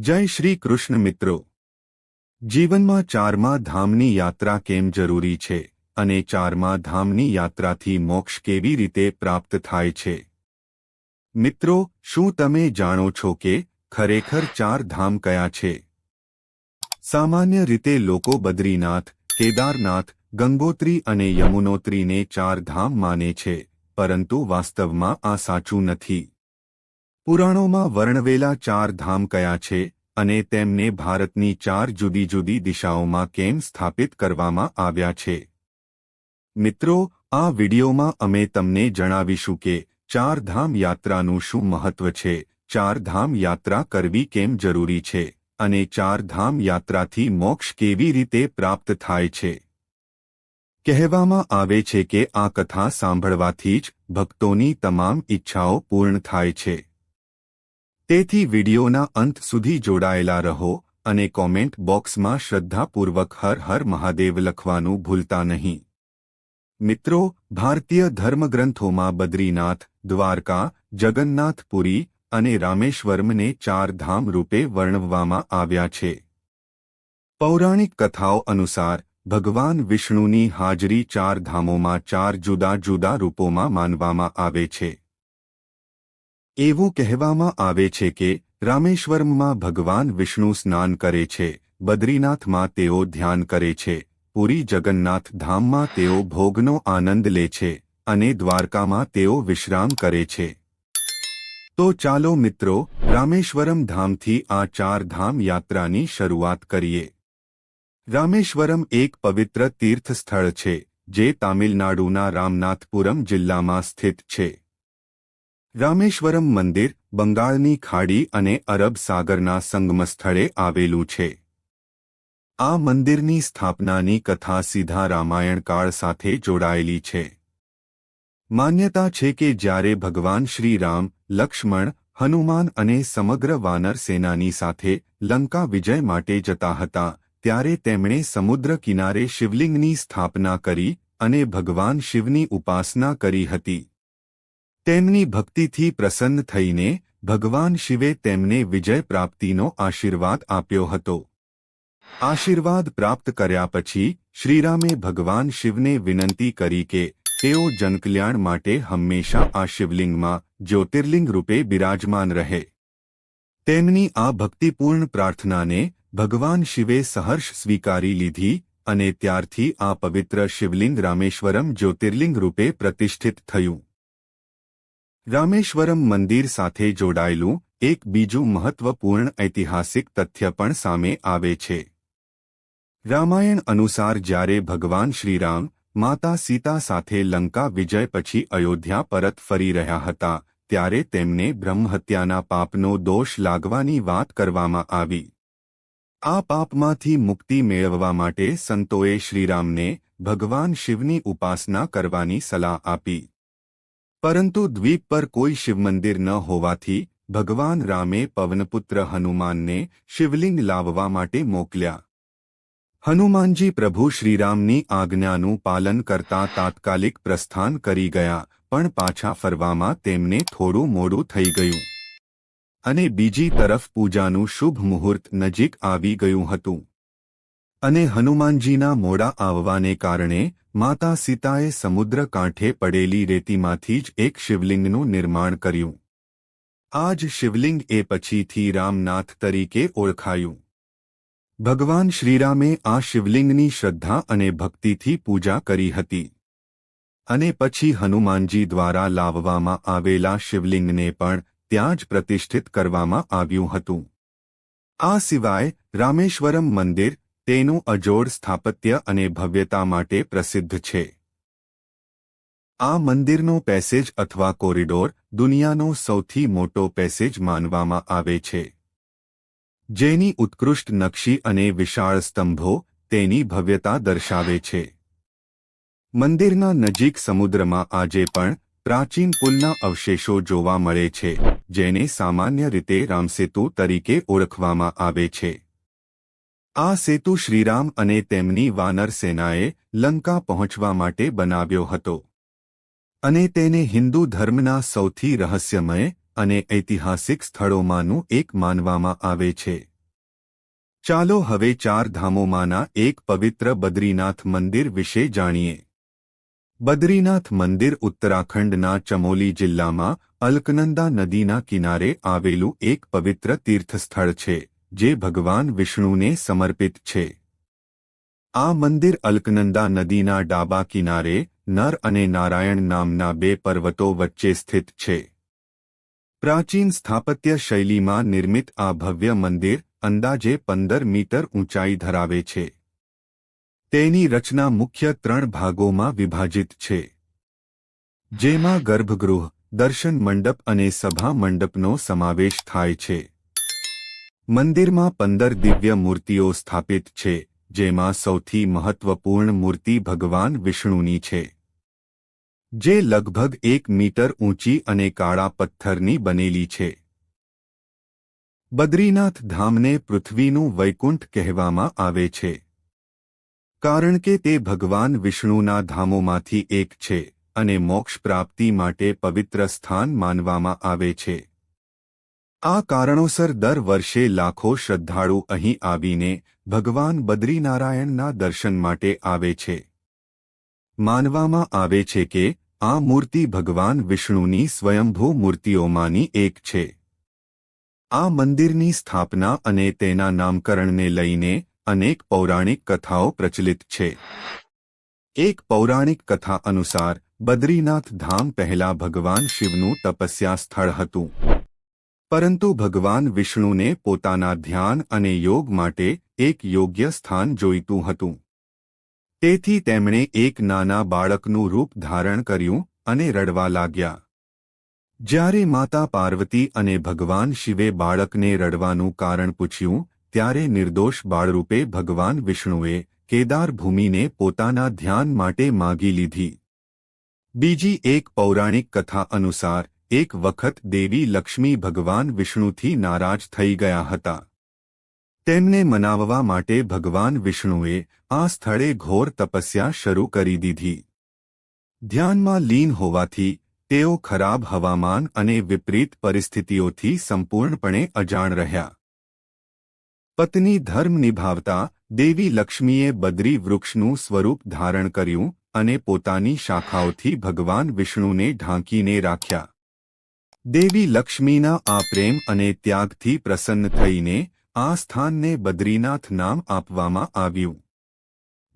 જય શ્રી કૃષ્ણ મિત્રો. જીવનમાં ચારમા ધામની યાત્રા કેમ જરૂરી છે? અને ચારમા ધામની યાત્રાથી મોક્ષ કેવી રીતે પ્રાપ્ત થાય છે? મિત્રો, શું તમે જાણો છો કે ખરેખર ચાર ધામ કયા છે? સામાન્ય રીતે લોકો બદ્રીનાથ, કેદારનાથ, ગંગોત્રી અને યમુનોત્રીને ચાર ધામ માને છે, પરંતુ વાસ્તવમાં આ સાચું નથી. પુરાણોમાં વર્ણવેલા ચાર ધામ કયા છે અને તેમને ભારતની ચાર જુદી જુદી દિશાઓમાં કેમ સ્થાપિત કરવામાં આવ્યા છે? મિત્રો, આ વિડીયોમાં અમે તમને જણાવીશું કે ચાર ધામ યાત્રાનું શું મહત્વ છે, ચાર ધામ યાત્રા કરવી કેમ જરૂરી છે અને ચાર ધામ યાત્રાથી મોક્ષ કેવી રીતે પ્રાપ્ત થાય છે? કહેવામાં આવે છે કે આ કથા સાંભળવાથી જ ભક્તોની તમામ ઈચ્છાઓ પૂર્ણ થાય છે. તેથી વિડીયોના અંત સુધી જોડાયેલા રહો અને કોમેન્ટ બોક્સમાં શ્રદ્ધાપૂર્વક હર હર મહાદેવ લખવાનું ભૂલતા નહીં. મિત્રો, ભારતીય ધર્મગ્રંથોમાં બદ્રીનાથ, દ્વારકા, જગન્નાથપુરી અને રામેશ્વરમને ચાર ધામ રૂપે વર્ણવવામાં આવ્યા છે. પૌરાણિક કથાઓ અનુસાર, ભગવાન વિષ્ણુની હાજરી ચાર ધામોમાં ચાર જુદા જુદા રૂપોમાં માનવામાં આવે છે. એવું કહેવામાં આવે છે કે રામેશ્વરમમાં ભગવાન વિષ્ણુ સ્નાન કરે છે, બદ્રીનાથમાં તેઓ ધ્યાન કરે છે, પુરી જગન્નાથ ધામમાં તેઓ ભોગનો આનંદ લે છે અને દ્વારકામાં તેઓ વિશ્રામ કરે છે. તો ચાલો મિત્રો, રામેશ્વરમ ધામથી આ ચાર ધામ યાત્રાની શરૂઆત કરીએ. રામેશ્વરમ એક પવિત્ર તીર્થ સ્થળ છે, જે તામિલનાડુના રામનાથપુરમ જિલ્લામાં સ્થિત છે. રામેશ્વરમ મંદિર બંગાળની ખાડી અને અરબ સાગરના સંગમસ્થળે આવેલું છે. આ મંદિરની સ્થાપનાની કથા સીધા રામાયણ કાળ સાથે જોડાયેલી છે. માન્યતા છે કે જ્યારે ભગવાન શ્રીરામ, લક્ષ્મણ, હનુમાન અને સમગ્ર વાનર સેનાની સાથે લંકા વિજય માટે જતા હતા, ત્યારે તેમણે સમુદ્ર કિનારે શિવલિંગની સ્થાપના કરી અને ભગવાન શિવની ઉપાસના કરી હતી. તેમની ભક્તિથી પ્રસન્ન થઈને ભગવાન શિવે તેમને વિજય પ્રાપ્તિનો આશીર્વાદ આપ્યો હતો. આશીર્વાદ પ્રાપ્ત કર્યા પછી શ્રીરામે ભગવાન શિવને વિનંતી કરી કે તેઓ જનકલ્યાણ માટે હંમેશા આ શિવલિંગમાં જ્યોતિર્લિંગ રૂપે બિરાજમાન રહે. તેમની આ ભક્તિપૂર્ણ પ્રાર્થનાને ભગવાન શિવે સહર્ષ સ્વીકારી લીધી અને ત્યારથી આ પવિત્ર શિવલિંગ રામેશ્વરમ જ્યોતિર્લિંગ રૂપે પ્રતિષ્ઠિત થયું. રામેશ્વરમ મંદિર સાથે જોડાયેલું એક બીજું મહત્વપૂર્ણ ઐતિહાસિક તથ્ય પણ સામે આવે છે. રામાયણ અનુસાર જ્યારે ભગવાન શ્રીરામ માતા સીતા સાથે લંકા વિજય પછી અયોધ્યા પરત ફરી રહ્યા હતા, ત્યારે તેમને બ્રહ્મહત્યાના પાપનો દોષ લાગવાની વાત કરવામાં આવી. આ પાપમાંથી મુક્તિ મેળવવા માટે સંતોએ શ્રીરામને ભગવાન શિવની ઉપાસના કરવાની સલાહ આપી. પરંતુ દ્વીપ પર કોઈ શિવમંદિર ન હોવાથી ભગવાન રામે પવનપુત્ર હનુમાનને શિવલિંગ લાવવા માટે મોકલ્યા. હનુમાનજી પ્રભુ શ્રીરામની આજ્ઞાનું પાલન કરતા તાત્કાલિક પ્રસ્થાન કરી ગયા, પણ પાછા ફરવામાં તેમને થોડું મોડું થઈ ગયું. અને બીજી તરફ પૂજાનું શુભ મુહૂર્ત નજીક આવી ગયું હતું. અને હનુમાનજીના મોડા આવવાને કારણે માતા સીતાએ સમુદ્ર કાંઠે પડેલી રેતીમાંથી જ એક શિવલિંગનું નિર્માણ કર્યું. આ જ શિવલિંગ એ પછીથી રામનાથ તરીકે ઓળખાયું. ભગવાન શ્રીરામે આ શિવલિંગની શ્રદ્ધા અને ભક્તિથી પૂજા કરી હતી. અને પછી હનુમાનજી દ્વારા લાવવામાં આવેલા શિવલિંગને પણ ત્યાં જ પ્રતિષ્ઠિત કરવામાં આવ્યું હતું. આ સિવાય રામેશ્વરમ મંદિર તેનું અજોડ સ્થાપત્ય અને ભવ્યતા માટે પ્રસિદ્ધ છે. આ મંદિરનો પેસેજ અથવા કોરિડોર દુનિયાનો સૌથી મોટો પેસેજ માનવામાં આવે છે. જેની ઉત્કૃષ્ટ નકશી અને વિશાળ સ્તંભો તેની ભવ્યતા દર્શાવે છે. મંદિરના નજીક સમુદ્રમાં આજે પણ પ્રાચીન પુલના અવશેષો જોવા મળે છે, જેને સામાન્ય રીતે રામસેતુ તરીકે ઓળખવામાં આવે છે. આ સેતુ શ્રીરામ અને તેમની વાનર સેનાએ લંકા પહોંચવા માટે બનાવ્યો હતો. અને તેને હિન્દુ ધર્મના સૌથી રહસ્યમય અને ઐતિહાસિક સ્થળોમાંનું એક માનવામાં આવે છે. ચાલો હવે ચાર ધામોમાંના એક પવિત્ર બદ્રીનાથ મંદિર વિશે જાણીએ. બદ્રીનાથ મંદિર ઉત્તરાખંડના ચમોલી જિલ્લામાં અલકનંદા નદીના કિનારે આવેલું એક પવિત્ર તીર્થસ્થળ છે. જે ભગવાન વિષ્ણુને સમર્પિત છે. આ મંદિર અલકનંદા નદીના ડાબા કિનારે નર અને નારાયણ નામના બે પર્વતો વચ્ચે સ્થિત છે. પ્રાચીન સ્થાપત્ય શૈલીમાં નિર્મિત આ ભવ્ય મંદિર અંદાજે પંદર મીટર ઊંચાઈ ધરાવે છે. તેની રચના મુખ્ય ત્રણ ભાગોમાં વિભાજિત છે. જેમાં ગર્ભગૃહ, દર્શન મંડપ અને સભા મંડપનો સમાવેશ થાય છે. મંદિરમાં પંદર દિવ્ય મૂર્તિઓ સ્થાપિત છે, જેમાં સૌથી મહત્વપૂર્ણ મૂર્તિ ભગવાન વિષ્ણુની છે. જે લગભગ એક મીટર ઊંચી અને કાળા પથ્થરની બનેલી છે. બદ્રીનાથ ધામને પૃથ્વીનું વૈકુંઠ કહેવામાં આવે છે. કારણ કે તે ભગવાન વિષ્ણુના ધામોમાંથી એક છે, અને મોક્ષ પ્રાપ્તિ માટે પવિત્ર સ્થાન માનવામાં આવે છે. આ કારણોસર દર વર્ષે લાખો શ્રદ્ધાળુ અહીં આવીને ભગવાન બદ્રીનારાયણના દર્શન માટે આવે છે. માનવામાં આવે છે કે આ મૂર્તિ ભગવાન વિષ્ણુની સ્વયંભૂ મૂર્તિઓમાંની એક છે. આ મંદિરની સ્થાપના અને તેના નામકરણને લઈને અનેક પૌરાણિક કથાઓ પ્રચલિત છે. એક પૌરાણિક કથા અનુસાર બદ્રીનાથ ધામ પહેલા ભગવાન શિવનું તપસ્યા સ્થળ હતું. પરંતુ ભગવાન વિષ્ણુને પોતાના ધ્યાન અને યોગ માટે એક યોગ્ય સ્થાન જોઈતું હતું. તેથી તેમણે એક નાના બાળકનું રૂપ ધારણ કર્યું અને રડવા લાગ્યા. જ્યારે માતા પાર્વતી અને ભગવાન શિવે બાળકને રડવાનું કારણ પૂછ્યું, ત્યારે નિર્દોષ બાળરૂપે ભગવાન વિષ્ણુએ કેદાર ભૂમિને પોતાના ધ્યાન માટે માગી લીધી. બીજી એક પૌરાણિક કથા અનુસાર એક વખત દેવી લક્ષ્મી ભગવાન વિષ્ણુથી નારાજ થઈ ગયા હતા. તેમને મનાવવા માટે ભગવાન વિષ્ણુએ આ સ્થળે ઘોર તપસ્યા શરૂ કરી દીધી. ધ્યાનમાં લીન હોવાથી તેઓ ખરાબ હવામાન અને વિપરીત પરિસ્થિતિઓથી સંપૂર્ણપણે અજાણ રહ્યા. પત્ની ધર્મ નિભાવતા દેવી લક્ષ્મીએ બદ્રી વૃક્ષનું સ્વરૂપ ધારણ કર્યું અને પોતાની શાખાઓથી ભગવાન વિષ્ણુને ઢાંકીને રાખ્યા. દેવી લક્ષ્મીના આ પ્રેમ અને ત્યાગથી પ્રસન્ન થઈને આ સ્થાનને બદ્રીનાથ નામ આપવામાં આવ્યું.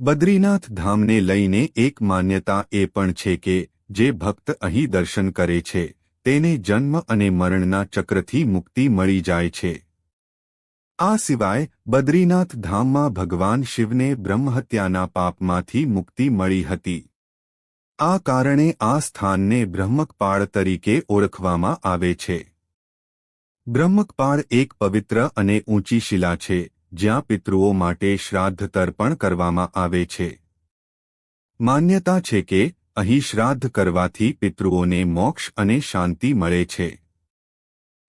બદ્રીનાથ ધામને લઈને એક માન્યતા એ પણ છે કે, જે ભક્ત અહીં દર્શન કરે છે, તેને જન્મ અને મરણના ચક્રથી મુક્તિ મળી જાય છે. આ સિવાય, બદ્રીનાથ ધામમાં ભગવાન શિવને બ્રહ્મહત્યાના પાપમાંથી મુક્તિ મળી હતી. આ કારણે આ સ્થાનને બ્રહ્મકપાળ તરીકે ઓળખવામાં આવે છે. બ્રહ્મકપાળ એક પવિત્ર અને ઊંચી શિલા છે, જ્યાં પિતૃઓ માટે શ્રાદ્ધ તર્પણ કરવામાં આવે છે. માન્યતા છે કે, અહીં શ્રાદ્ધ કરવાથી પિતૃઓને મોક્ષ અને શાંતિ મળે છે.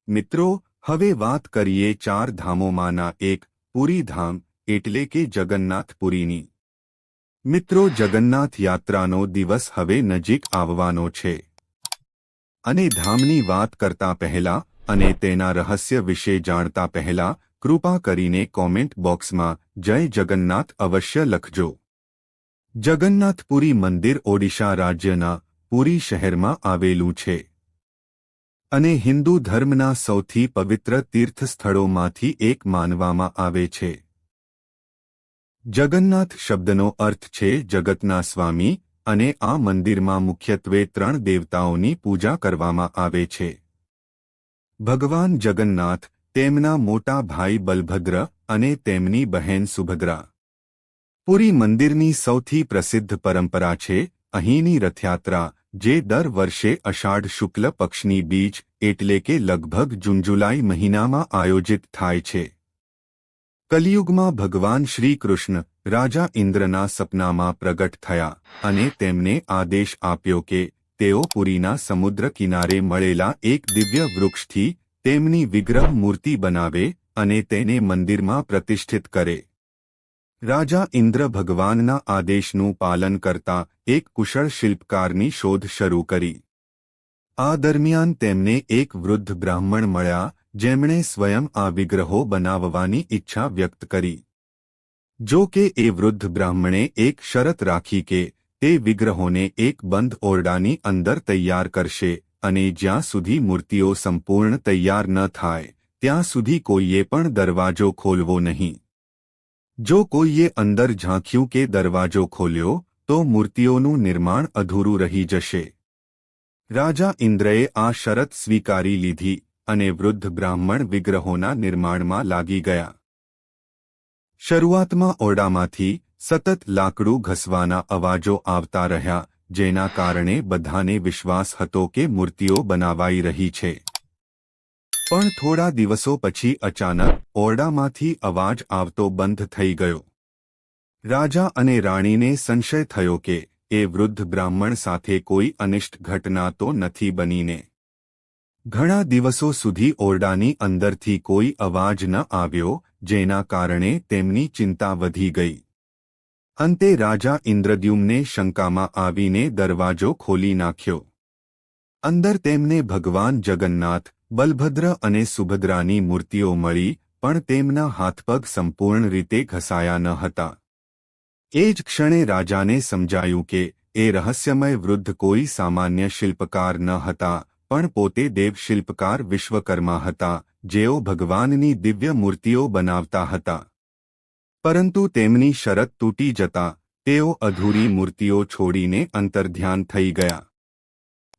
મિત્રો, હવે વાત કરીએ ચાર ધામોમાંના એક, પુરી ધામ, એટલે કે જગન્નાથપુરીની. મિત્રો, જગન્નાથ યાત્રાનો દિવસ હવે નજીક આવવાનો છે. અને ધામની વાત કરતા પહેલા અને તેના રહસ્ય વિશે જાણતા પહેલા, કૃપા કરીને કોમેન્ટ બોક્સમાં, જય જગન્નાથ અવશ્ય લખજો. જગન્નાથપુરી મંદિર ઓડિશા રાજ્યના પુરી શહેરમાં આવેલું છે. અને હિન્દુ ધર્મના સૌથી પવિત્ર તીર્થસ્થળોમાંથી એક માનવામાં આવે છે. જગન્નાથ શબ્દનો અર્થ છે જગતના સ્વામી અને આ મંદિરમાં મુખ્યત્વે ત્રણ દેવતાઓની પૂજા કરવામાં આવે છે. ભગવાન જગન્નાથ, તેમના મોટા ભાઈ બલભદ્ર અને તેમની બહેન સુભદ્રા. પુરી મંદિરની સૌથી પ્રસિદ્ધ પરંપરા છે અહીંની રથયાત્રા, જે દર વર્ષે અષાઢ શુક્લ પક્ષની બીજ, એટલે કે લગભગ જૂન જુલાઈ મહિનામાં આયોજિત થાય છે. કલિયુગમાં ભગવાન શ્રી કૃષ્ણ રાજા ઇન્દ્રના સપનામાં પ્રગટ થયા અને તેમને આદેશ આપ્યો કે તેઓ પુરીના સમુદ્ર કિનારે મળેલા એક દિવ્ય વૃક્ષથી તેમની વિગ્રહ મૂર્તિ બનાવે અને તેને મંદિરમાં પ્રતિષ્ઠિત કરે. રાજા ઇન્દ્ર ભગવાનના આદેશનું પાલન કરતા એક કુશળ શિલ્પકારની શોધ શરૂ કરી. આ દરમિયાન તેમને એક વૃદ્ધ બ્રાહ્મણ મળ્યા જેમણે સ્વયં આ વિગ્રહો બનાવવાની ઈચ્છા વ્યક્ત કરી. જો કે એ વૃદ્ધ બ્રાહ્મણે એક શરત રાખી કે તે વિગ્રહોને એક બંધ ઓરડાની અંદર તૈયાર કરશે અને જ્યાં સુધી મૂર્તિઓ સંપૂર્ણ તૈયાર ન થાય, ત્યાં સુધી કોઈએ પણ દરવાજો ખોલવો નહીં. જો કોઈએ અંદર ઝાંખ્યું કે દરવાજો ખોલ્યો, તો મૂર્તિઓનું નિર્માણ અધૂરું રહી જશે. રાજા ઇન્દ્રએ આ શરત સ્વીકારી લીધી. અને વૃદ્ધ બ્રાહ્મણ વિગ્રહોના નિર્માણમાં લાગી ગયા. શરૂઆતમાં ઓરડામાંથી સતત લાકડું ઘસવાના અવાજો આવતા રહ્યા, જેના કારણે બધાને વિશ્વાસ હતો કે મૂર્તિઓ બનાવાઈ રહી છે. પણ થોડા દિવસો પછી અચાનક ઓરડામાંથી અવાજ આવતો બંધ થઈ ગયો. રાજા અને રાણીને સંશય થયો કે એ વૃદ્ધ બ્રાહ્મણ સાથે કોઈ અનિષ્ટ ઘટના તો નથી બનીને ઘણા દિવસો સુધી ઓરડાની અંદરથી કોઈ અવાજ ન આવ્યો, જેના કારણે તેમની ચિંતા વધી ગઈ. અંતે રાજા ઇન્દ્રદ્યુમને શંકામાં આવીને દરવાજો ખોલી નાખ્યો. અંદર તેમને ભગવાન જગન્નાથ, બલભદ્ર અને સુભદ્રાની મૂર્તિઓ મળી, પણ તેમના હાથપગ સંપૂર્ણ રીતે ઘસાયા ન હતા. એ જ ક્ષણે રાજાને સમજાયું કે, એ રહસ્યમય વૃદ્ધ કોઈ સામાન્ય શિલ્પકાર ન હતા પણ પોતે દેવશિલ્પકાર વિશ્વકર્મા હતા, જેઓ ભગવાનની દિવ્ય મૂર્તિઓ બનાવતા હતા. પરંતુ તેમની શરત તૂટી જતા, તેઓ અધૂરી મૂર્તિઓ છોડીને અંતર્ધ્યાન થઈ ગયા.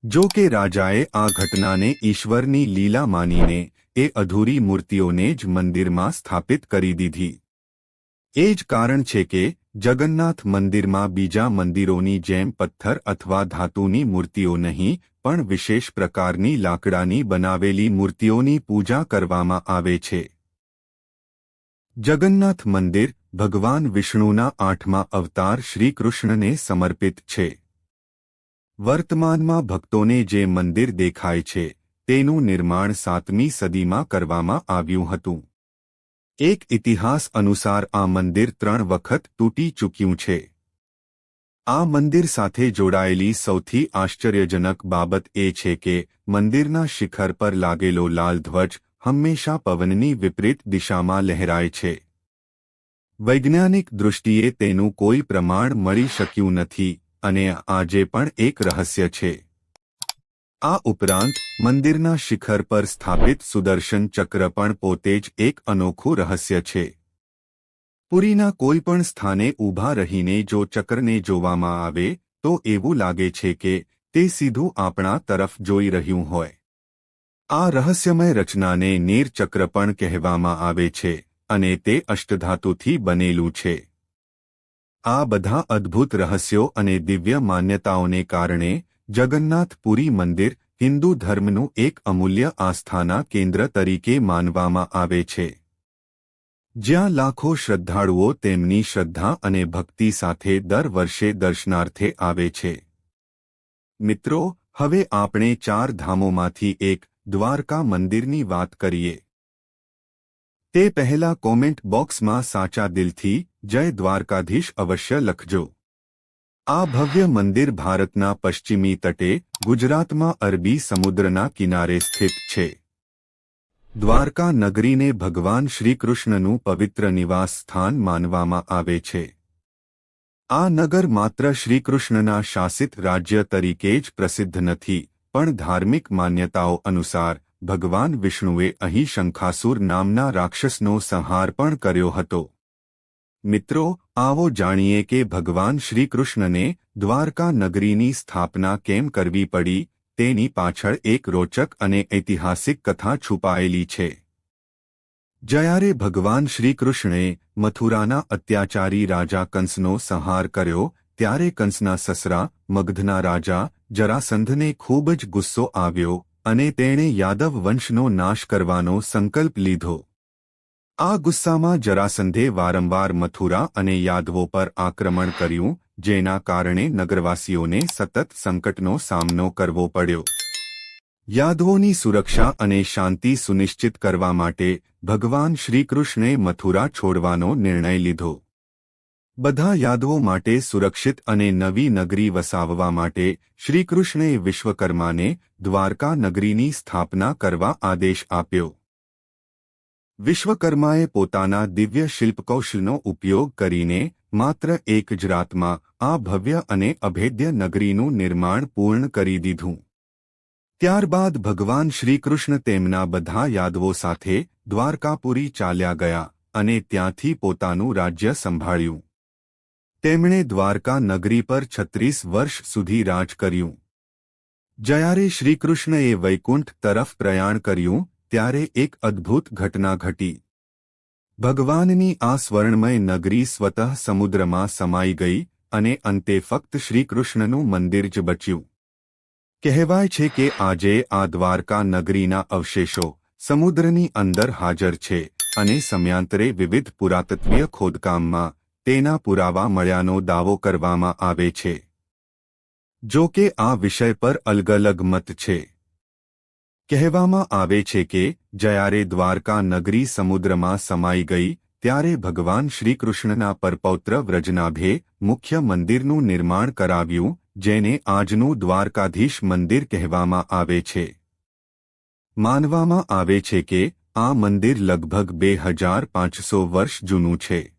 જો કે રાજાએ આ ઘટનાને ઈશ્વરની લીલા માનીને, એ અધૂરી મૂર્તિઓને જ મંદિરમાં સ્થાપિત કરી દીધી. એ જ કારણ છે કે, જગન્નાથ મંદિરમાં બીજા મંદિરોની જેમ પથ્થર અથવા ધાતુની મૂર્તિઓ નહીં પણ વિશેષ પ્રકારની લાકડાની બનાવેલી મૂર્તિઓની પૂજા કરવામાં આવે છે. જગન્નાથ મંદિર ભગવાન વિષ્ણુના આઠમા અવતાર શ્રીકૃષ્ણને સમર્પિત છે. વર્તમાનમાં ભક્તોને જે મંદિર દેખાય છે, તેનું નિર્માણ સાતમી સદીમાં કરવામાં આવ્યું હતું. એક ઇતિહાસ અનુસાર આ મંદિર ત્રણ વખત તૂટી ચૂક્યું છે. આ મંદિર સાથે જોડાયેલી સૌથી આશ્ચર્યજનક બાબત એ છે કે મંદિરના શિખર પર લાગેલો લાલ ધ્વજ હંમેશા પવનની વિપરીત દિશામાં લહેરાય છે. વૈજ્ઞાનિક દૃષ્ટિએ તેનું કોઈ પ્રમાણ મળી શક્યું નથી અને આજે પણ એક રહસ્ય છે. આ ઉપરાંત, મંદિરના શિખર પર સ્થાપિત સુદર્શન ચક્ર પણ પોતે જ એક અનોખું રહસ્ય છે. પુરીના કોઈ પણ સ્થાને ઊભા રહીને જો ચક્રને જોવામાં આવે, તો એવું લાગે છે કે તે સીધું આપણા તરફ જોઈ રહ્યું હોય. આ રહસ્યમય રચનાને નીરચક્ર પણ કહેવામાં આવે છે અને તે અષ્ટધાતુથી બનેલું છે. આ બધા અદ્ભુત રહસ્યો અને દિવ્ય માન્યતાઓને કારણે જગન્નાથપુરી મંદિર હિન્દુ ધર્મનું એક અમૂલ્ય આસ્થાના કેન્દ્ર તરીકે માનવામાં આવે છે. જ્યાં લાખો શ્રદ્ધાળુઓ તેમની શ્રદ્ધા અને ભક્તિ સાથે દર વર્ષે દર્શનાર્થે આવે છે. મિત્રો, હવે આપણે ચાર ધામોમાંથી એક દ્વારકા મંદિરની વાત કરીએ. તે પહેલા કોમેન્ટ બોક્સમાં સાચા દિલથી જય દ્વારકાધીશ અવશ્ય લખજો. આ ભવ્ય મંદિર ભારતના પશ્ચિમી તટે ગુજરાતમાં અરબી સમુદ્રના કિનારે સ્થિત છે. દ્વારકા નગરીને ભગવાન શ્રીકૃષ્ણનું પવિત્ર નિવાસ સ્થાન માનવામાં આવે છે. આ નગર માત્ર શ્રીકૃષ્ણના શાસિત રાજ્ય તરીકે જ પ્રસિદ્ધ નથી, પણ ધાર્મિક માન્યતાઓ અનુસાર, ભગવાન વિષ્ણુએ અહીં શંખાસુર નામના રાક્ષસનો સંહાર પણ કર્યો હતો. મિત્રો, આવો જાણીએ કે ભગવાન શ્રીકૃષ્ણને દ્વારકા નગરીની સ્થાપના કેમ કરવી પડી? તેની પાછળ એક રોચક અને ઐતિહાસિક કથા છુપાયેલી છે. જ્યારે ભગવાન શ્રીકૃષ્ણે મથુરાના અત્યાચારી રાજા કંસનો સંહાર કર્યો, ત્યારે કંસના સસરા, મગધના રાજા, જરાસંધને ખૂબ જ ગુસ્સો આવ્યો અને તેણે યાદવ વંશનો નાશ કરવાનો સંકલ્પ લીધો. આ ગુસ્સામાં જરાસંધે વારંવાર મથુરા અને યાદવો પર આક્રમણ કર્યું જેના કારણે નગરવાસીઓને સતત સંકટનો સામનો કરવો પડ્યો. યાદવોની સુરક્ષા અને શાંતિ સુનિશ્ચિત કરવા માટે ભગવાન શ્રીકૃષ્ણે મથુરા છોડવાનો નિર્ણય લીધો. બધા યાદવો માટે સુરક્ષિત અને નવી નગરી વસાવવા માટે શ્રીકૃષ્ણે વિશ્વકર્માને દ્વારકા નગરીની સ્થાપના કરવા આદેશ આપ્યો. વિશ્વકર્માએ પોતાના દિવ્ય શિલ્પકૌશલનો ઉપયોગ કરીને માત્ર એક જ રાતમાં આ ભવ્ય અને અભેદ્ય નગરીનું નિર્માણ પૂર્ણ કરી દીધું. ત્યારબાદ ભગવાન શ્રીકૃષ્ણ તેમના બધા યાદવો સાથે દ્વારકાપુરી ચાલ્યા ગયા અને ત્યાંથી પોતાનું રાજ્ય સંભાળ્યું. તેમણે દ્વારકા નગરી પર છત્રીસ વર્ષ સુધી રાજ કર્યું. જયારે શ્રીકૃષ્ણએ વૈકુંઠ તરફ પ્રયાણ કર્યું, ત્યારે એક અદ્ભુત ઘટના ઘટી. ભગવાનની આ સ્વર્ણમય નગરી સ્વતઃ સમુદ્રમાં સમાઈ ગઈ અને અંતે ફક્ત શ્રીકૃષ્ણનું મંદિર જ બચ્યું. કહેવાય છે કે આજે આ દ્વારકા નગરીના અવશેષો સમુદ્રની અંદર હાજર છે અને સમયાંતરે વિવિધ પુરાતત્વીય ખોદકામમાં તેના પુરાવા મળ્યાનો દાવો કરવામાં આવે છે. જો કે આ વિષય પર અલગ અલગ મત છે. કહેવામાં આવે છે કે, જયારે દ્વારકા નગરી સમુદ્રમાં સમાઈ ગઈ, ત્યારે ભગવાન શ્રીકૃષ્ણના પરપૌત્ર વ્રજનાભે મુખ્ય મંદિરનું નિર્માણ કરાવ્યું, જેને આજનું દ્વારકાધીશ મંદિર કહેવામાં આવે છે. માનવામાં આવે છે કે, આ મંદિર લગભગ બે હજાર પાંચસો વર્ષ જૂનું છે.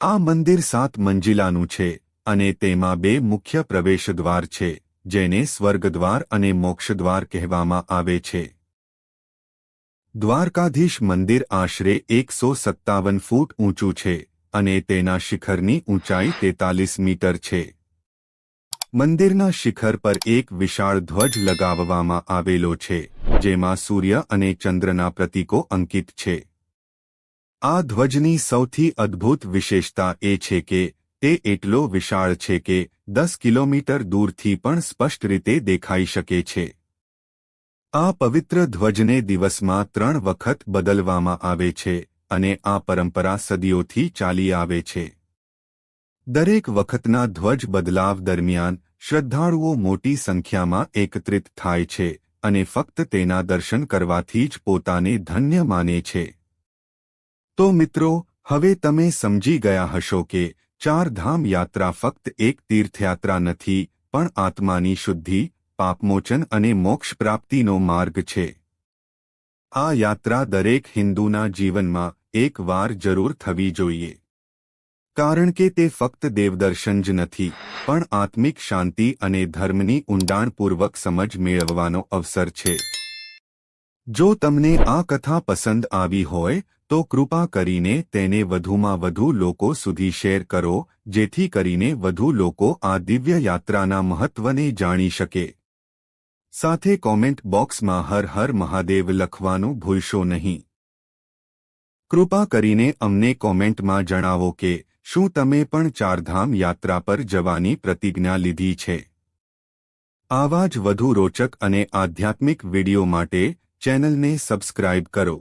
આ મંદિર સાત મંજિલાનું છે, અને તેમાં બે મુખ્ય પ્રવેશદ્વાર છે. જેને સ્વર્ગદ્વાર અને મોક્ષદ્વાર કહેવામાં આવે છે. દ્વારકાધીશ મંદિર આશરે એકસો સત્તાવન ફૂટ ઊંચું છે અને તેના શિખરની ઊંચાઈ તેતાલીસ મીટર છે. મંદિરના શિખર પર એક વિશાળ ધ્વજ લગાવવામાં આવેલો છે, જેમાં સૂર્ય અને ચંદ્રના પ્રતીકો અંકિત છે. આ ધ્વજની સૌથી અદ્ભુત વિશેષતા એ છે કે તે એટલો વિશાળ છે કે દસ કિલોમીટર દૂરથી પણ સ્પષ્ટ રીતે દેખાઈ શકે છે. આ પવિત્ર ધ્વજને દિવસમાં ત્રણ વખત બદલવામાં આવે છે અને આ પરંપરા સદીઓથી ચાલી આવે છે. દરેક વખતના ધ્વજ બદલાવ દરમિયાન શ્રદ્ધાળુઓ મોટી સંખ્યામાં એકત્રિત થાય છે અને ફક્ત તેના દર્શન કરવાથી જ પોતાને ધન્ય માને છે. તો મિત્રો, હવે તમે સમજી ગયા હશો કે ચારધામ યાત્રા ફક્ત એક તીર્થયાત્રા નથી, પણ આત્માની શુદ્ધિ, પાપમોચન અને મોક્ષ પ્રાપ્તિનો માર્ગ છે. આ યાત્રા દરેક હિન્દુના જીવનમાં એક વાર જરૂર થવી જોઈએ. કારણ કે તે ફક્ત દેવદર્શન જ નથી, પણ આત્મિક શાંતિ અને ધર્મની ઊંડાણપૂર્વક સમજ મેળવવાનો અવસર છે. જો તમને આ કથા પસંદ આવી હોય તો કૃપા કરીને તેને વધુમાં વધુ લોકો સુધી શેર કરો, જેથી કરીને વધુ લોકો આ દિવ્ય યાત્રાના મહત્વને જાણી શકે. સાથે કોમેન્ટ બોક્સમાં હર હર મહાદેવ લખવાનું ભૂલશો નહીં. કૃપા કરીને અમને કોમેન્ટમાં જણાવો કે, શું તમે પણ ચારધામ યાત્રા પર જવાની પ્રતિજ્ઞા લીધી છે? આવા જ વધુ રોચક અને આધ્યાત્મિક વિડિયો માટે ચેનલને સબસ્ક્રાઇબ કરો.